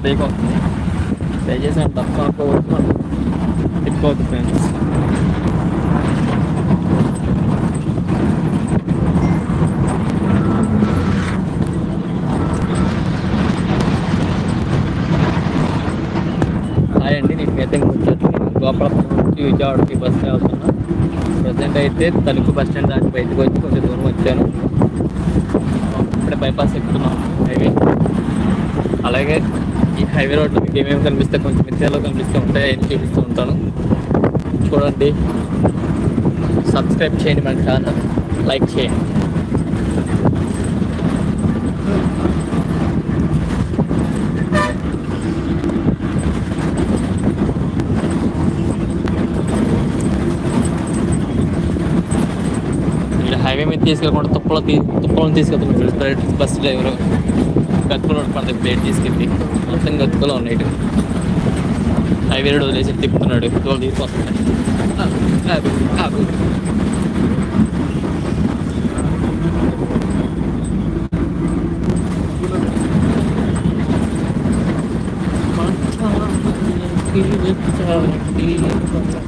Break అవుతుంది దయచేసి నేను తక్కువ అనుకోవద్దు తిప్పుకోవద్దు ఫ్రెండ్స్ హాయ్ అండి నేను అయితే గోపాలపురం నుంచి విజయవాడకి బస్ వెళ్తున్నా ప్రజెంట్ అయితే తణుకు బస్ స్టాండ్ దాటి బయటకు వచ్చి కొంచెం దూరం వచ్చాను ఇప్పుడే బైపాస్ ఎక్కుతున్నాం హైవే అలాగే ఈ హైవే రోడ్లో మీకు ఏమేమి కనిపిస్తే కొంచెం మిత్యాలో కనిపిస్తూ ఉంటాయి అని చూపిస్తూ ఉంటాను. చూడండి. సబ్స్క్రైబ్ చేయండి మన ఛానల్ లైక్ చేయండి. హైవే మీద తీసుకెళ్ళకుండా తుప్పలో తీ తుప్పలను తీసుకెళ్తున్నాడు ప్రైవేట్ బస్ డ్రైవర్ గతుకులు పడతాయి ప్లేట్ తీసుకెళ్ళి మొత్తం గతుకులో ఉన్నాయి ఇటు. హైవే రోడ్ వదిలేసి తిప్పుతున్నాడు తోలు తీసుకొస్తున్నాయి Thank you.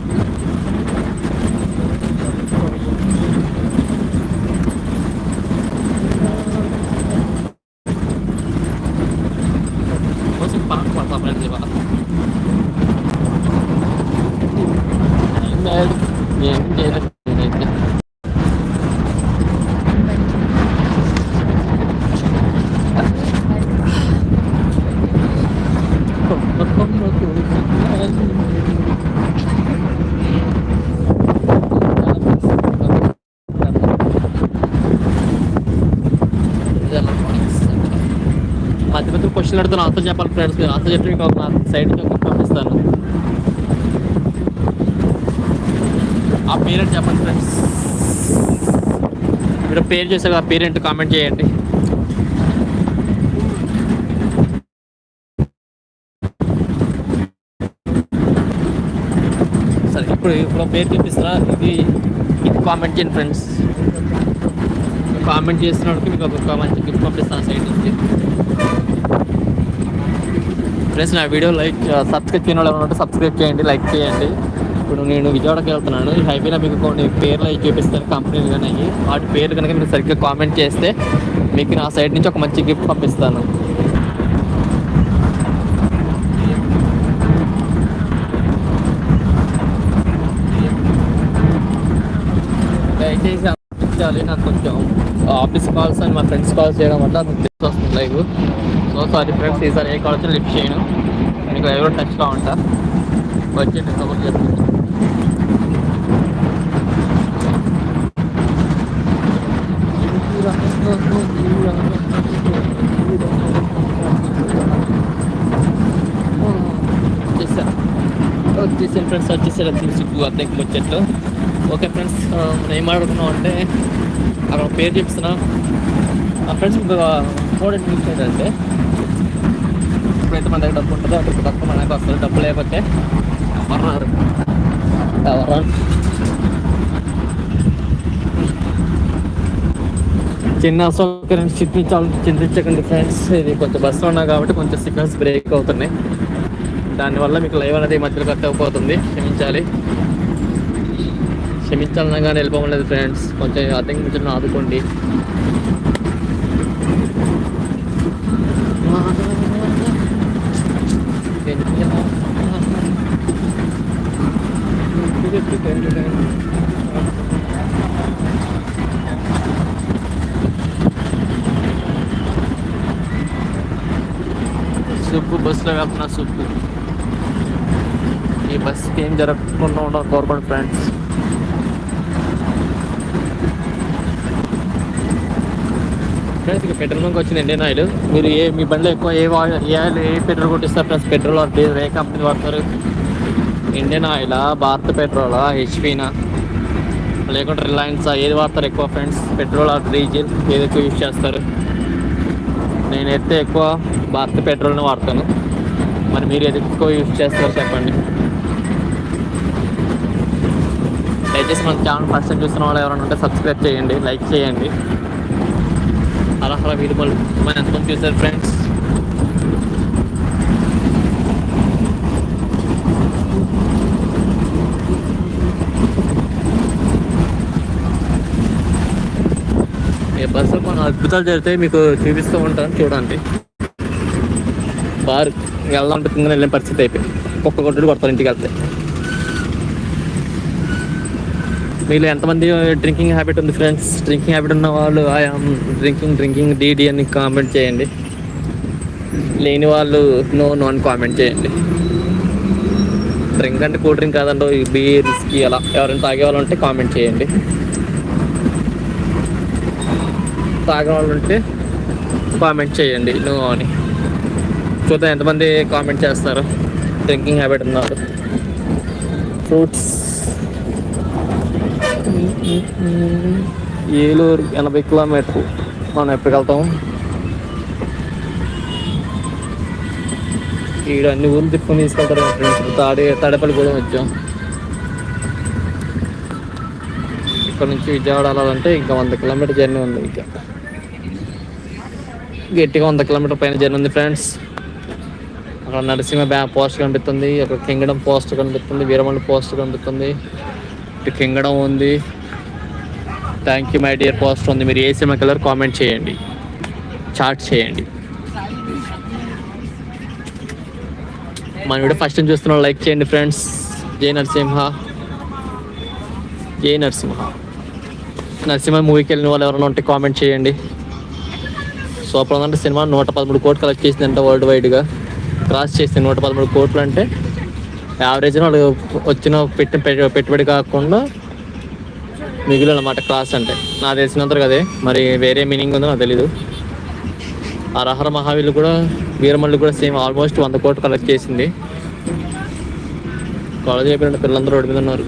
Yang dia మధ్య మధ్య క్వశ్చన్ అడుగుతాను ఆన్సర్ చెప్పాలి ఫ్రెండ్స్ ఆన్సర్ చెప్పి మీకు ఒక సైడ్ నుంచి ఒక పంపిస్తాను ఆ పేరెంట్ చెప్పండి ఫ్రెండ్స్ మీరు పేరు చేసాక ఆ పేరెంట్ కామెంట్ చేయండి. సరే ఇప్పుడు ఇప్పుడు పేరు చూపిస్తారా? ఇది ఇది కామెంట్ చేయండి ఫ్రెండ్స్. కామెంట్ చేసినప్పుడు మీకు ఒక మంచి గిఫ్ట్ పంపిస్తాను సైడ్ నుంచి ఫ్రెండ్స్ నా వీడియో లైక్ సబ్స్క్రైబ్ వాళ్ళు ఉంటే సబ్స్క్రైబ్ చేయండి లైక్ చేయండి. ఇప్పుడు నేను విజయవాడకి వెళ్తున్నాను. ఈ హైవేలో మీకు కొన్ని పేర్లు అవి చూపిస్తాను. కంపెనీలు కానీ వాటి పేర్లు కనుక మీరు సరిగ్గా కామెంట్ చేస్తే మీకు నా సైడ్ నుంచి ఒక మంచి గిఫ్ట్ పంపిస్తాను. దయచేసి అందించాలి నాకు కొంచెం ఆఫీస్ కాల్స్ అని మా ఫ్రెండ్స్ కాల్స్ చేయడం వల్ల నాకు తెలిసి వస్తుంది లైవ్ సో సారీ ఫ్రెండ్స్ ఈసారి ఏ కాల్ వచ్చినా లిఫ్ట్ చేయను. మీకు ఎవరో టచ్గా ఉంటా. వచ్చి కబుర్ చెప్తాను వచ్చేసాను వచ్చేసాను ఫ్రెండ్స్ వచ్చేసారు తీసుకు అద్దెకి ముచ్చట్లు ఓకే ఫ్రెండ్స్ మనం ఏం ఆడుకున్నాం అంటే అక్కడ పేరు చెప్తున్నా ఆ ఫ్రెండ్స్ ఫోర్ ఇంపార్టెంట్ న్యూస్ ఏంటంటే ఎప్పుడైతే మన దగ్గర డబ్బు ఉంటుందో అక్కడ తక్కువ మనకు వస్తుంది డబ్బు లేకపోతే ఎవరు ఎవరు చిన్న అసౌకర్యం చింతించాలి చింతించకండి ఫ్రెండ్స్ ఇది కొంచెం బస్సులో ఉన్నా కాబట్టి కొంచెం సిగ్నల్స్ బ్రేక్ అవుతున్నాయి. దానివల్ల మీకు లైవ్ అనేది మధ్యలో కట్ అయిపోతుంది. క్షమించాలి. క్షమించాలన్నా కానీ వెళ్ళిపోలేదు ఫ్రెండ్స్ కొంచెం అర్థం కొంచెం ఆదుకోండి. You. బస్సులో వెళ్తున్న సూపు ఈ బస్సుకి ఏం జరగకుండా ఉండవు కోరుకోండి ఫ్రెండ్స్ ఫ్రెండ్స్ ఇక పెట్రోల్ బంక్ వచ్చింది ఇండియన్ ఆయిల్. మీరు ఏ మీ బండిలో ఎక్కువ ఏ ఆయిల్ ఏ ఆయిల్ ఏ పెట్రోల్ కొట్టిస్తారు ప్లస్ పెట్రోల్ ఆర్ ఏ కంపెనీ వాడతారు? ఇండియన్ ఆయిలా భారత్ పెట్రోలా హెచ్పీనా? లేకుంటే రిలయన్స్? ఏది వాడతారు ఎక్కువ ఫ్రెండ్స్? పెట్రోల్ ఆర్ డీజిల్ ఏది ఎక్కువ యూజ్ చేస్తారు? నేనైతే ఎక్కువ భారత్ పెట్రోల్ని వాడతాను. మరి మీరు ఏది ఎక్కువ యూజ్ చేస్తారో చెప్పండి. దయచేసి మన ఛానల్ ఫస్ట్ టైం చూస్తున్న వాళ్ళు ఎవరైనా ఉంటే సబ్స్క్రైబ్ చేయండి లైక్ చేయండి. అలా అలా వీడియో మనం ఎంతమంది చూసారు ఫ్రెండ్స్ బస్సులో కొన్ని అద్భుతాలు జరిగితే మీకు చూపిస్తూ ఉంటాను చూడండి. పార్క్ వెళ్దాం కింద వెళ్ళిన పరిస్థితి అయిపోయింది. కుక్క కొట్టుడు కొడతారు ఇంటికి వెళ్తే. మీలో ఎంతమంది డ్రింకింగ్ హ్యాబిట్ ఉంది ఫ్రెండ్స్? డ్రింకింగ్ హ్యాబిట్ ఉన్న వాళ్ళు ఐఎమ్ డ్రింకింగ్ డ్రింకింగ్ డీడీ అని కామెంట్ చేయండి. లేని వాళ్ళు నో నో అని కామెంట్ చేయండి. డ్రింక్ అంటే కూల్ డ్రింక్ కాదండి బీర్ రిస్కీ అలా ఎవరైనా తాగే వాళ్ళు ఉంటే కామెంట్ చేయండి. తాగే వాళ్ళు ఉంటే కామెంట్ చేయండి నో అని. చూద్దాం ఎంతమంది కామెంట్ చేస్తారు. డ్రింకింగ్ హ్యాబిట్ ఉన్నారు ఫ్రూట్స్ ఏలూరు ఎనభై కిలోమీటర్లు. మనం ఎప్పటికి వెళ్తాం? ఈడ అన్ని ఊర్లు తిప్పుకొని తీసుకెళ్తారు. ఫ్రెండ్స్ తాడే తాడేపల్లి కూడా వచ్చాం ఇక్కడ నుంచి విజయవాడ వెళ్ళాలంటే ఇంకా వంద కిలోమీటర్ జర్నీ ఉంది. ఇంకా గట్టిగా వంద కిలోమీటర్ పైన జర్నీ ఉంది ఫ్రెండ్స్ అక్కడ నరసింహ బ్యా పోస్ట్ కనిపిస్తుంది. అక్కడ కింగడం పోస్ట్ కనిపిస్తుంది. వీరమల్లి పోస్ట్ కనిపిస్తుంది. ఇటు కింగడం ఉంది. Thank you my dear post ఉంది. మీరు ఏ సినిమా కలర్ కామెంట్ చేయండి. చాట్ చేయండి. మన వీడియో ఫస్ట్ టైం చూస్తున్న లైక్ చేయండి ఫ్రెండ్స్ జై నరసింహ. జై నరసింహ. నరసింహ మూవీకి వెళ్ళిన వాళ్ళు ఎవరైనా ఉంటే కామెంట్ చేయండి. సూపర్ ఉందంటే సినిమా నూట పదమూడు కోట్లు కలెక్ట్ చేసిందంట వరల్డ్ వైడ్గా క్రాస్ చేసింది నూట పదమూడు కోట్లు అంటే యావరేజ్ వాళ్ళు వచ్చిన పెట్టి పెట్టుబడి కాకుండా మిగిలిన అన్నమాట క్రాస్ అంటే. నాకు తెలిసినంతరు కదే మరి వేరే మీనింగ్ ఉందో నాకు తెలీదు. ఆ రహర మహావీలు కూడా వీరమల్లి కూడా సేమ్ ఆల్మోస్ట్ వంద కోట్లు కలెక్ట్ చేసింది. కాలేజ్ అయిపోయిన పిల్లలందరూ రోడ్డు మీద ఉన్నారు.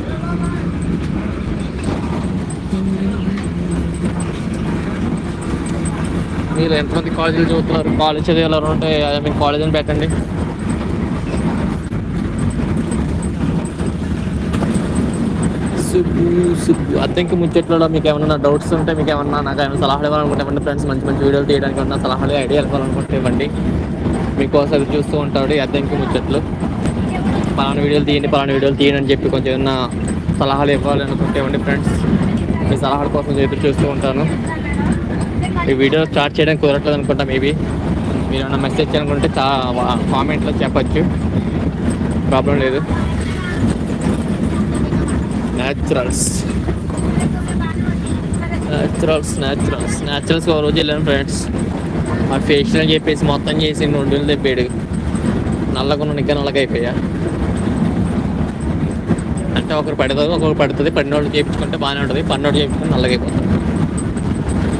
మీరు ఎంతమంది కాలేజీలు చదువుతున్నారు? కాలేజ్ చదివేవారు ఉంటే అదే మీ కాలేజ్ అని పెట్టండి అద్దెంకి ముచ్చట్లో మీకు ఏమన్నా డౌట్స్ ఉంటే మీకు ఏమన్నా నాకు ఏమైనా సలహాలు ఇవ్వాలనుకుంటే ఇవ్వండి ఫ్రెండ్స్ మంచి మంచి వీడియోలు తీయడానికి ఉన్న సలహాలు ఐడియాలు ఇవ్వాలనుకుంటే ఇవ్వండి. మీకోసం అది చూస్తూ ఉంటాడు అద్దెంకి ముచ్చట్లు. పలానా వీడియోలు తీయండి పలానా వీడియోలు తీయండి అని చెప్పి కొంచెం ఏమన్నా సలహాలు ఇవ్వాలి అనుకుంటే ఇవ్వండి ఫ్రెండ్స్ మీ సలహాల కోసం ఎదురు చూస్తూ ఉంటాను. ఈ వీడియో స్టార్ట్ చేయడం కుదరట్లేదు అనుకుంటా మేబీ మీరు ఏమైనా మెసేజ్ చేయాలనుకుంటే చా కామెంట్లో చెప్పచ్చు. ప్రాబ్లం లేదు. న్యాచురల్స్ న్యాచురల్స్ న్యాచురల్స్ న్యాచురల్స్ ఒక రోజు వెళ్ళాను ఫ్రెండ్స్ ఆ ఫేషియల్ చెప్పేసి మొత్తం చేసి రెండు వేలు తెప్పాడు నల్లగున్న ఇంకా నల్లగైపోయా అంటే ఒకరు పడుతుంది ఒకరు పడుతుంది. పడిన వాళ్ళు చేయించుకుంటే బాగానే ఉంటుంది. పన్నోళ్ళు చేయించుకుంటే నల్లగా అయిపోతుంది.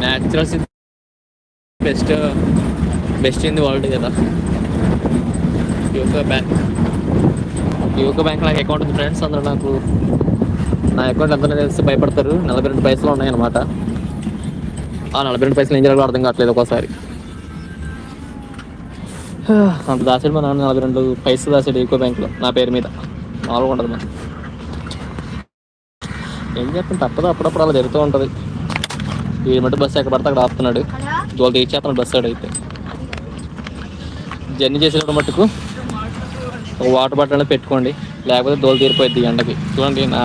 Naturals best best in the world కదా. యూకో బ్యాంక్ యూకో బ్యాంక్ నాకు అకౌంట్ ఉంది ఫ్రెండ్స్ అందరూ నాకు నా అకౌంట్ ఎంతో తెలిసి భయపడతారు. నలభై రెండు పైసలు ఉన్నాయన్నమాట. ఆ నలభై రెండు పైసలు ఏం చేయాలో అర్థం కావట్లేదు ఒకసారి అంత దాసాడు మా నాన్న నలభై రెండు పైసలు దాసాడు యూకో బ్యాంక్లో నా పేరు మీద. మామూలుగా ఉండదు మా ఏం చేస్తాను తప్పదు అప్పుడప్పుడు అలా జరుగుతూ ఉంటుంది. ఈ మట్టి బస్సు ఎక్కడ పడితే అక్కడ ఆపుతున్నాడు. జోలు బస్ సైడ్ అయితే. జర్నీ చేసేటప్పుడు మట్టుకు ఒక వాటర్ బాటిల్ అనేది పెట్టుకోండి. లేకపోతే దోలు తీరిపోయింది ఎండకి. చూడండి నా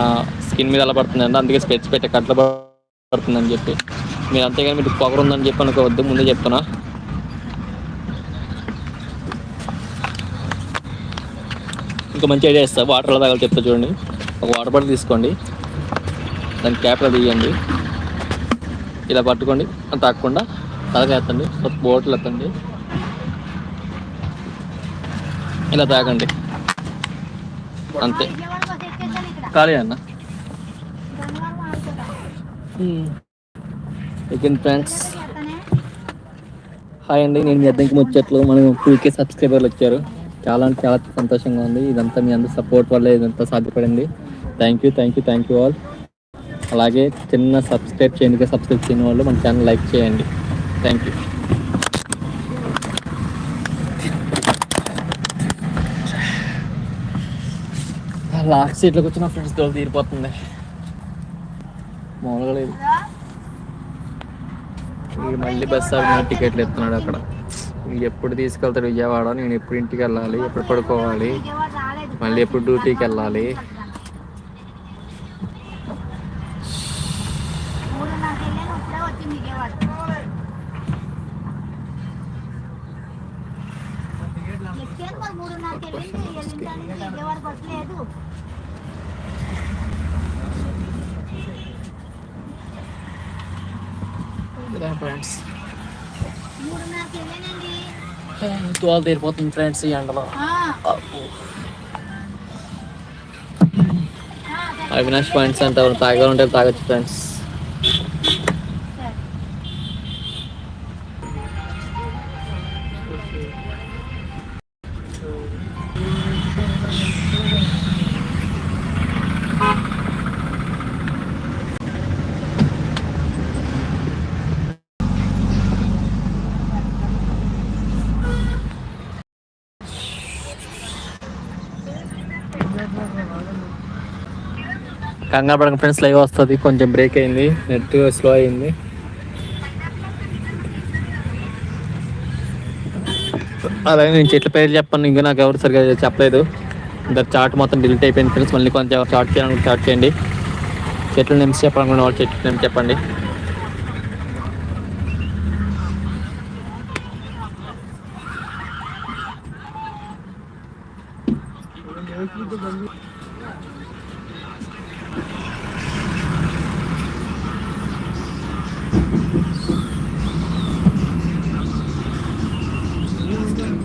స్కిన్ మీద ఎలా పడుతుంది అందుకే స్పెట్స్ పెట్టే కట్ల పడుతుందని చెప్పి. మీరు అంతేగాని మీకు పొగరు ఉందని చెప్పి అనుకోవద్దు. ముందే చెప్తున్నా. ఇంకా మంచి ఐడియా ఇస్తా. వాటర్ ఎలా తాగాలి చెప్తా చూడండి. ఒక వాటర్ బాటిల్ తీసుకోండి. దాని క్యాప్లో తీయండి. ఇలా పట్టుకోండి. అది తాగకుండా తలకెత్తండి బోట్లు ఎత్తండి. ఇలా తాగండి. అంతే. ఖాళీ అన్న. సెకండ్ ఫ్రెండ్స్ హాయ్ అండి నేను మీ అద్దెకి ముచ్చట్లు. మనం టూకే సబ్స్క్రైబర్లు వచ్చారు. చాలా అంటే చాలా సంతోషంగా ఉంది. ఇదంతా మీ అందరి సపోర్ట్ వల్ల ఇదంతా సాధ్యపడింది. Thank you thank you thank you all అలాగే చిన్న సబ్స్క్రైబ్ చేయండి. సబ్స్క్రైబ్ చేయని వాళ్ళు మన ఛానల్ లైక్ చేయండి. థ్యాంక్ యూ లాస్ట్ సీట్లోకి వచ్చిన ఫ్రెండ్స్ దోలు తీరిపోతుంది. మామూలుగా లేదు. మళ్ళీ బస్ ఆగిన టికెట్లు ఎత్తున్నాడు అక్కడ. ఎప్పుడు తీసుకెళ్తాడు విజయవాడ? నేను ఎప్పుడు ఇంటికి వెళ్ళాలి? ఎప్పుడు పడుకోవాలి? మళ్ళీ ఎప్పుడు డ్యూటీకి వెళ్ళాలి వెళ్ళాను మరి మూడున్నరకి వెళ్ళింది వెళ్ళింటానికి విజయవాడ బస్సు లేదు ఫ్రెండ్స్ మూడున్నరకి వెళ్ళానండి తువాలు తీరిపోతుంది ఫ్రెండ్స్ ఈ ఎండలో. అవినాష్ పాయింట్స్ అంటే తాగా ఉంటే తాగొచ్చు ఫ్రెండ్స్ కంగారు పడక ఫ్రెండ్స్ లైవ్ వస్తుంది. కొంచెం బ్రేక్ అయింది. నెట్ స్లో అయింది. అలాగే నేను చెట్ల పేరు చెప్పాను ఇంకా నాకు ఎవరు సరిగా చెప్పలేదు. ఇంకా చార్ట్ మొత్తం డిలీట్ అయిపోయింది ఫ్రెండ్స్. మళ్ళీ కొంచెం చార్ట్ చేయాలని చార్ట్ చేయండి. చెట్లు నిమిషం చెప్పాలనుకున్న వాళ్ళు చెట్లు నిమిషం చెప్పండి.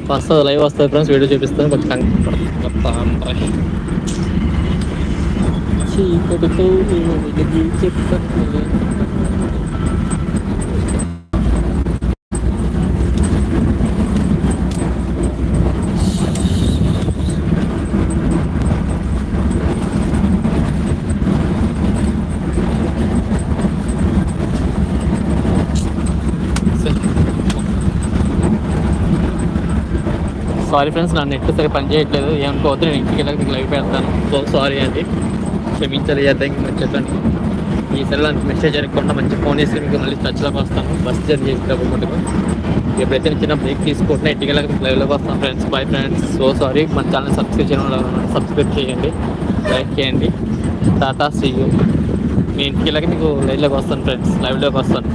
వస్తుంది లైవ్ వస్తుంది ఫ్రెండ్స్ వీడియో చూపిస్తాను కొంచెం కంగారు చీకటితో వెలుగు సారీ ఫ్రెండ్స్ నా నెట్ సరిగ్గా పని చేయట్లేదు. ఏమనుకోవద్దు నేను ఇంటికి వెళ్ళాక మీకు లైవ్ పెడతాను. సో సారీ అండి. క్షమించాలి అర్థం చెప్పండి. ఈసారి నాకు మెసేజ్ జరగకుండా మంచి ఫోన్ చేసి మీకు మళ్ళీ టచ్లోకి వస్తాను. బస్ జర్నీ చేసేటప్పుడు మటుకు. ఎప్పుడైతే నేను చిన్న బ్రేక్ తీసుకుంటున్నా ఇంటికి వెళ్ళక మీకు లైవ్లోకి వస్తాను friends bye friends so sorry మన ఛానల్ సబ్స్క్రైబ్ చేయడం సబ్స్క్రైబ్ చేయండి. లైక్ చేయండి. టాటా సీ మీ ఇంటికి వెళ్ళక మీకు లైవ్లోకి వస్తాను ఫ్రెండ్స్ లైవ్లోకి వస్తాను.